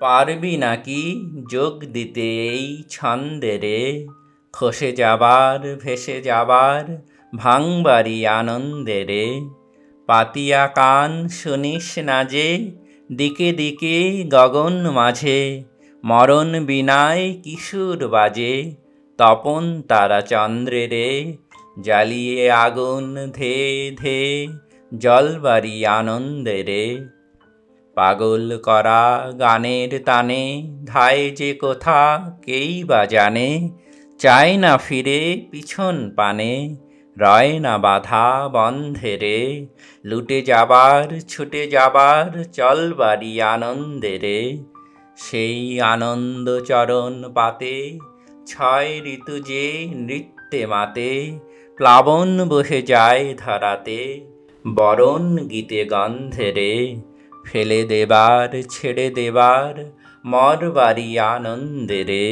পারবি নাকি যোগ দিতে এই ছন্দে? রে খসে যাবার, ভেসে যাবার ভাঙবারি আনন্দে। রে পাতিয়া কান শুনিস না যে, দিকে দিকে গগন মাঝে। মরণ বিনায় কিশোর বাজে, তপন তারা চন্দ্রে রে। জ্বালিয়ে আগুন ধে ধে জলবারি আনন্দে। রে পাগল করা গানের তানে ধায় যে কোথা কেই বা জানে, চায় না ফিরে পিছন পানে, রয় না বাধা বন্ধে রে, লুটে যাবার, ছুটে যাবার চলবারি আনন্দে রে। সেই আনন্দ চরণ পাতে, ছয় ঋতু যে নৃত্যে মাতে, প্লাবন বহে যায় ধরাতে, বরণ গীতে গন্ধে রে। ফেলে দেবার ছেড়ে দেবার মরবারি আনন্দে রে।